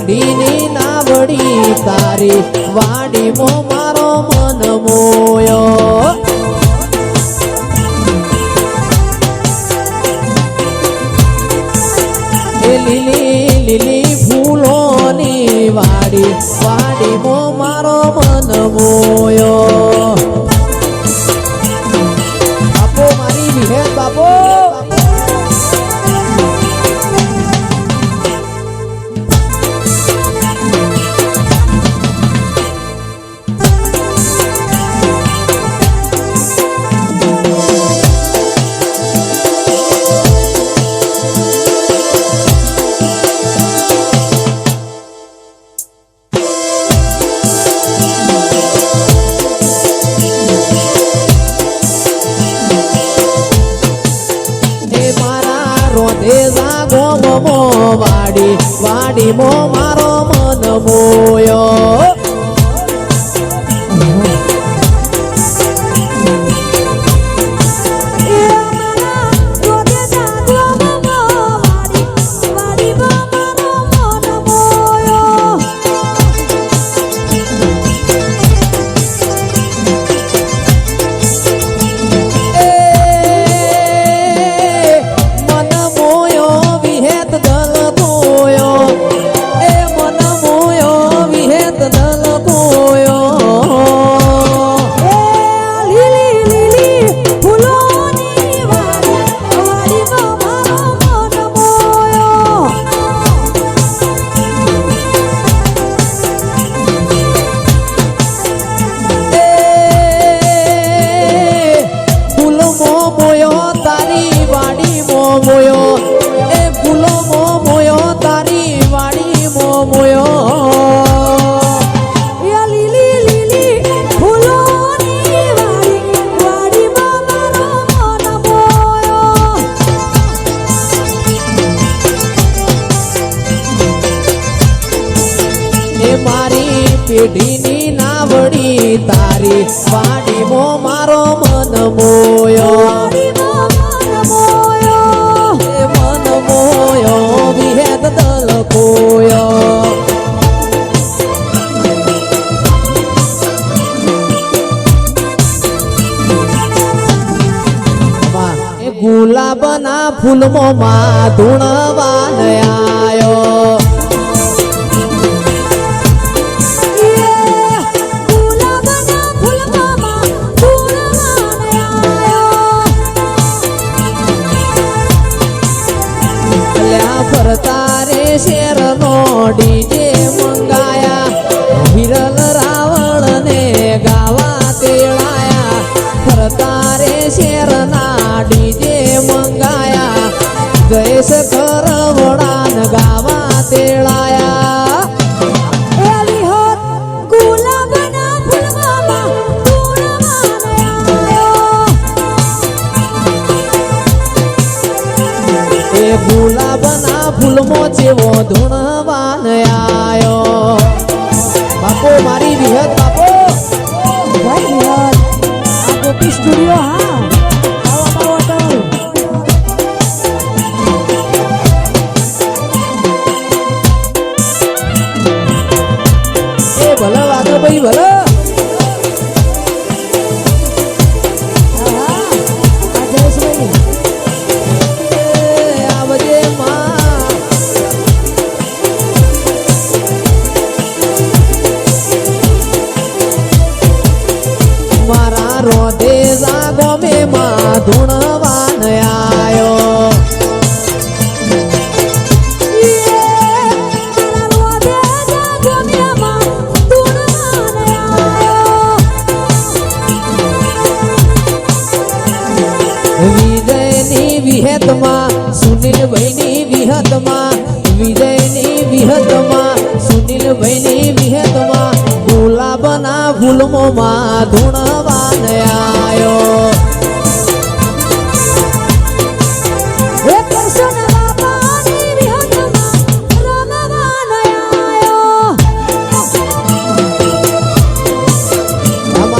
પેઢીની નાવડી તારી વાડીમો મારો મન મોયો. લીલી લીલી ફૂલોની વાડી, વાડીમો મારો મન મોયો. જાગો મમો વાડી વાડી મો મારો મન મોયો. પેઢીની નાવડી તારી વાણીમો મારો મન મોયો. મન મોયો વિહેદ દલ કોયો ગુલાબના ફૂલમો માં ધૂણવા ગુલાબના ફૂલમો જેવો ધૂણવાન આયો બાપો મારી વિહત બાપો. સ્ટુડિયો હા. ધૂણવાન આયો વિજયની વિહતમાં સુનિલભાઈની વિહતમાં વિજયની વિહતમાં સુનિલભાઈની વિહતમાં ગુલાબના ગુલમોમાં ધૂણવાન આયો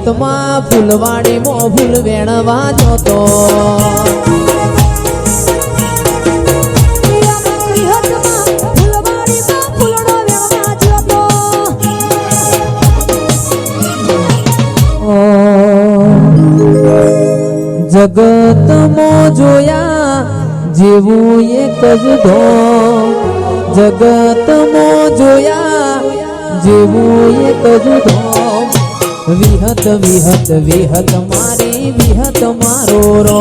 વિહતમાં ફૂલવાડીમાં ફૂલ વેણવા જોતો. જગતમાં જોયા જેવું એક જ ધોમ જગતમો જોયા જેવું એક જ ધોમ વિહત વિહત વિહત મારી વિહત મારો રો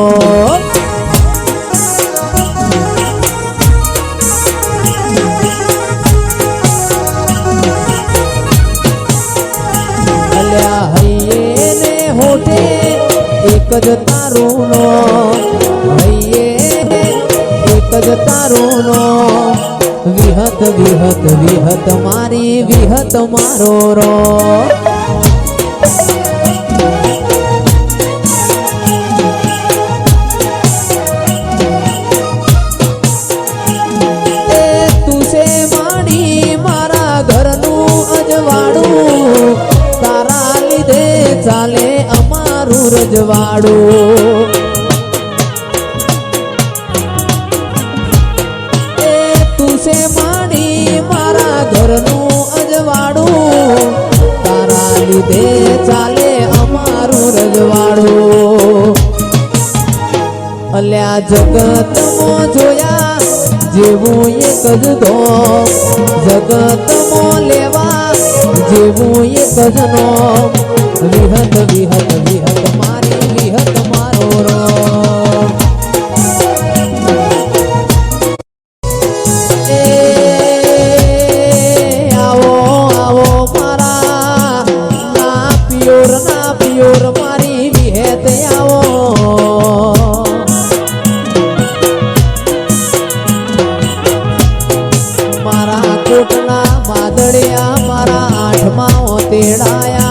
અલ્યા હૈયે ને હોઠે એક જ તારું નો હૈયે એક જ તારું નો વિહત વિહત વિહત મારી વિહત મારો રો ચાલે અમારું રજવાડું. એ તું માડી મારા ઘરનું અજવાળું તારા લીધે ચાલે અમારું રજવાડું. અલ્યા જગતમાં જોયા જેવું એક જ ધો જગતમાં લેવા જેવું એક જ નો. વિહત વિહત વિહત, મારી વિહત, મારો રો એ આવો આવો મારા ના પિયોર ના પિયોર મારી વિહેત, આવો. મારા કોટના તેડાયા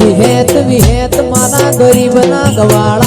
વિહેત વિહેત મારા ગરીબના ગવાળા.